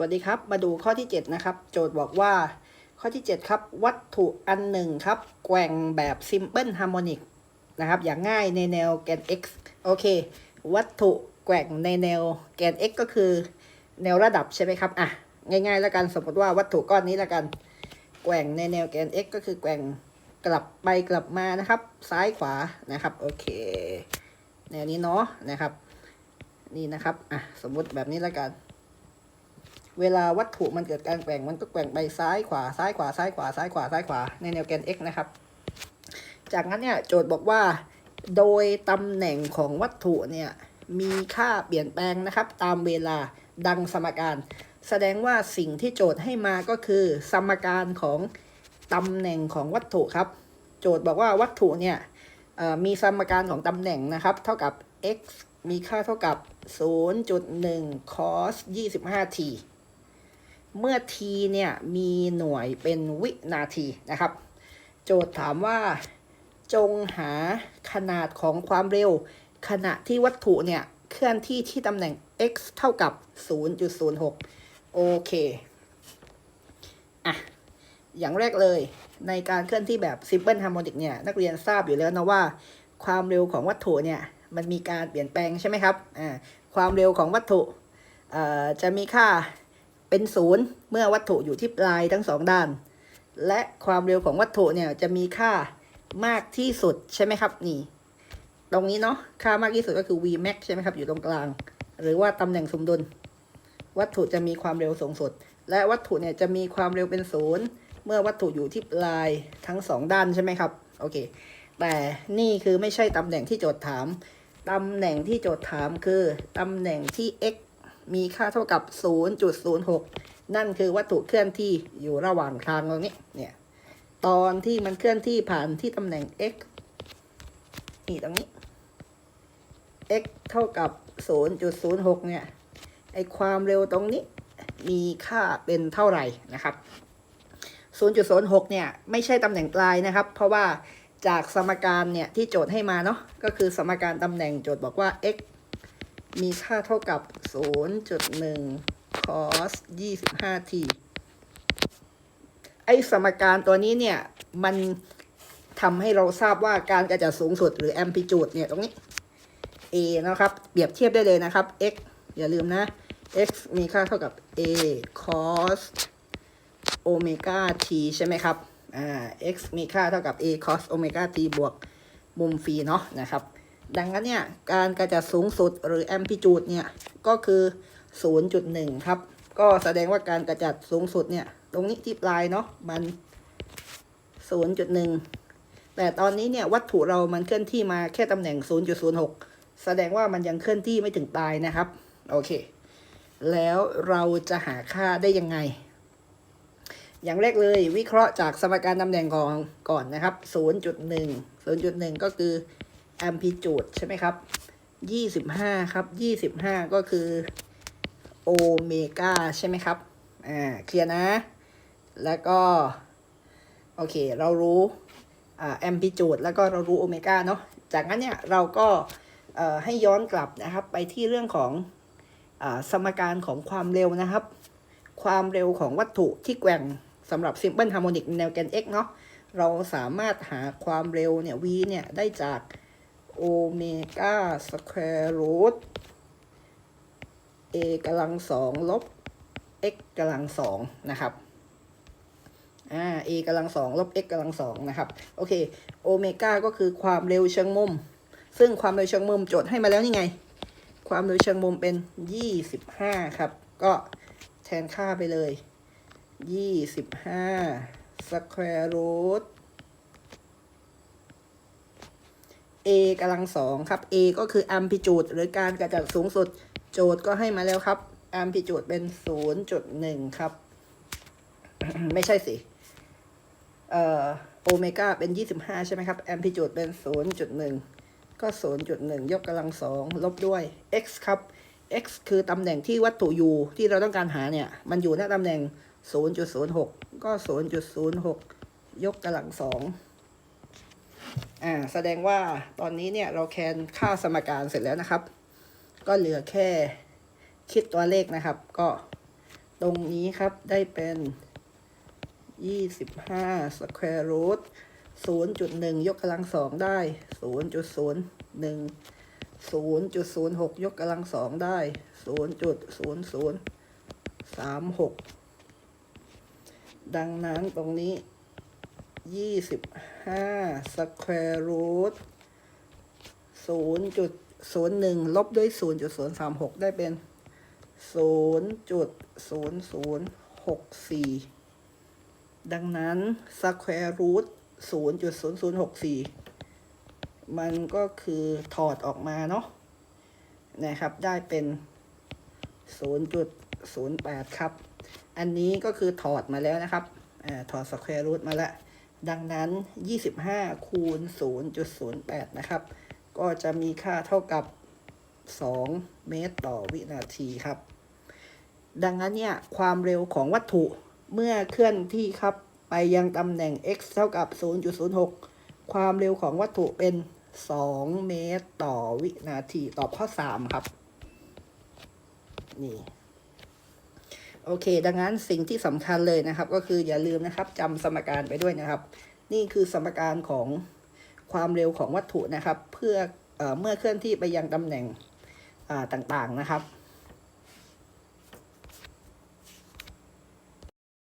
วัสดีครับ มาดูข้อที่ 7 นะครับ โจทย์บอกว่า ข้อที่ 7 ครับ วัตถุอันหนึ่งครับ แกว่งแบบ simple harmonic นะครับ อย่างง่ายในแนวแกน x โอเค วัตถุแกว่งในแนวแกน x ก็คือ แนวระดับใช่ไหมครับ อะ ง่ายๆ แล้วกัน สมมติว่าวัตถุก้อนนี้แล้วกัน แกว่งในแนวแกน x ก็คือแกว่งกลับไปกลับมานะครับ ซ้ายขวานะครับ โอเค แนวนี้เนาะนะครับ นี่นะครับ อะ สมมติแบบนี้แล้วกัน เวลาวัตถุมันเกิดการแกว่งมันก็แกว่งไปซ้ายขวาซ้ายขวาซ้ายขวาซ้ายขวาซ้ายขวาในแนวแกน x นะครับ จากนั้นเนี่ยโจทย์บอกว่า โดยตำแหน่งของวัตถุเนี่ยมีค่าเปลี่ยนแปลงนะครับ ตามเวลาดังสมการ แสดงว่าสิ่งที่โจทย์ให้มาก็คือ สมการของตำแหน่งของวัตถุครับ โจทย์บอกว่าวัตถุเนี่ยมีสมการของตำแหน่งนะครับ เท่ากับ x มีค่าเท่ากับ 0.1 cos 25t เมื่อ t เนี่ยมีหน่วยเป็นวินาทีนะครับ โจทย์ถามว่าจงหาขนาดของความเร็ว ขณะที่วัตถุเนี่ย เคลื่อนที่ที่ตำแหน่ง x เท่ากับ 0.06 โอเค อะ อย่างแรกเลยในการเคลื่อนที่แบบ simple harmonic เนี่ย นักเรียนทราบอยู่แล้วนะว่า ความเร็วของวัตถุเนี่ย มันมีการเปลี่ยนแปลงใช่ไหมครับ อ่า ความเร็วของวัตถุ เอ่อ จะมีค่า เป็นศูนย์เมื่อวัตถุอยู่ที่ปลายทั้งสองด้าน และความเร็วของวัตถุเนี่ยจะมีค่ามากที่สุดใช่ไหมครับ นี่ ตรงนี้เนาะค่ามากที่สุดก็คือ v max ใช่ไหมครับ อยู่ตรงกลาง หรือว่าตำแหน่งสมดุล วัตถุจะมีความเร็วสูงสุด และวัตถุเนี่ยจะมีความเร็วเป็นศูนย์เมื่อวัตถุอยู่ที่ปลายทั้งสองด้านใช่ไหมครับโอเค แต่นี่คือไม่ใช่ตำแหน่งที่โจทย์ถามตำแหน่งที่โจทย์ถามคือตำแหน่งที่ x มีค่าเท่ากับ 0.06 นั่นคือวัตถุเคลื่อนที่อยู่ระหว่างทางตรงนี้เนี่ยตอนที่มันเคลื่อนที่ผ่านที่ตำแหน่ง x นี่ตรงนี้ x เท่ากับ 0.06 เนี่ยไอความเร็วตรงนี้มีค่าเป็นเท่าไหร่นะครับ 0.06 เนี่ยไม่ใช่ตำแหน่งปลายนะครับ เพราะว่าจากสมการเนี่ยที่โจทย์ให้มาเนาะก็คือสมการตำแหน่งโจทย์บอกว่า x มีค่าเท่ากับ 0.1 cos 25t ไอสมการตัวนี้เนี่ย มันทำให้เราทราบว่าการกระจัดสูงสุดหรือ amplitude เนี่ย ตรงนี้ a นะครับ เปรียบเทียบได้เลยนะครับ x อย่าลืมนะ x มีค่าเท่ากับ a cos โอเมก้า t ใช่ไหมครับ อ่า x มีค่าเท่ากับ a cos โอเมก้า t บวกมุมฟรีเนาะนะครับ ดังนั้นเนี่ยการกระจัดสูงสุดหรือ amplitude เนี่ยก็คือ 0.1 ครับ ก็แสดงว่าการกระจัดสูงสุดเนี่ยตรงนี้ที่ปลายเนาะมัน 0.1 แต่ตอนนี้เนี่ยวัตถุเรามันเคลื่อนที่มาแค่ตำแหน่ง 0.06 แสดงว่ามันยังเคลื่อนที่ไม่ถึงปลายนะครับ โอเค แล้วเราจะหาค่าได้ยังไง อย่างแรกเลยวิเคราะห์จากสมการตำแหน่งของก่อนนะครับ 0.1 0.1 ก็คือ amplitude ใช่ไหมครับ25ครับ25ก็คือโอเมก้าใช่ไหมครับ อ่า เคลียร์นะ แล้วก็ โอเค เรารู้อ่า amplitude แล้วก็เรารู้โอเมก้าเนาะ จากนั้นเนี่ย เราก็เอ่อให้ย้อนกลับนะครับ ไปที่เรื่องของอ่าสมการของความเร็วนะครับ ความเร็วของวัตถุที่แกว่งสำหรับ simple harmonic แนวแกน x เนาะ เราสามารถหาความเร็วเนี่ย v เนี่ย ได้จาก โอเมก้าสแควร์รูท a กำลังสองลบ x กำลังสองนะครับ อ่า a กำลังสองลบ x กำลังสองนะครับ โอเค โอเมก้าก็คือความเร็วเชิงมุม ซึ่งความเร็วเชิงมุมโจทย์ให้มาแล้วนี่ไง ความเร็วเชิงมุมเป็น 25 ครับ ก็แทนค่าไปเลย 25 square root a กำลังสองครับ a ก็คือ amplitude หรือการกระจัดสูงสุด โจทย์ก็ให้มาแล้วครับ amplitude เป็น0.1ครับ ไม่ใช่สิ เอ่อโอเมก้าเป็น25ใช่ไหมครับ amplitude เป็น0.1ก็0.1ยกกำลังสองลบด้วย x ครับ x คือตำแหน่งที่วัตถุอยู่ที่เราต้องการหาเนี่ย มันอยู่หน้าตำแหน่ง 0.06 ก็ 0.06 ยกกำลังสอง อ่าแสดงว่าตอนนี้เนี่ยเราแคนค่าสมการเสร็จแล้วนะครับ ก็เหลือแค่คิดตัวเลขนะครับ ก็ตรงนี้ครับได้เป็นยี่สิบห้าสแควร์รูทศูนย์จุดหนึ่งยกกำลังสองได้ศูนย์จุดศูนย์หนึ่งศูนย์จุดศูนย์หกยกกำลังสองได้ศูนย์จุดศูนย์ศูนย์สามหกดังนั้นตรงนี้ ยี่สิบห้าสแควร์รูทศูนย์จุดศูนย์หนึ่งลบด้วยศูนย์จุดศูนย์สามหกได้เป็นศูนย์จุดศูนย์ศูนย์หกสี่ดังนั้นสแควร์รูทศูนย์จุดศูนย์ศูนย์หกสี่มันก็คือถอดออกมาเนาะนะครับ ได้เป็นศูนย์จุดศูนย์แปดครับ อันนี้ก็คือถอดมาแล้วนะครับอถอดสแควร์รูทมาแล้ว ดังนั้น 25 คูณ 0.08 นะครับ ก็จะมีค่าเท่ากับ 2 เมตรต่อวินาทีครับ ดังนั้นเนี่ย ความเร็วของวัตถุเมื่อเคลื่อนที่ครับไปยังตำแหน่ง x เท่ากับ 0.06 ความเร็วของวัตถุเป็น 2 เมตรต่อวินาที ตอบข้อ 3 ครับ นี่ โอเค ดังนั้นสิ่งที่สำคัญเลยนะครับ ก็คืออย่าลืมนะครับจำสมการไปด้วยนะครับ นี่คือสมการของความเร็วของวัตถุนะครับ เพื่อเอเมื่อเคลื่อนที่ไปยังตำแหน่งต่างๆนะครับ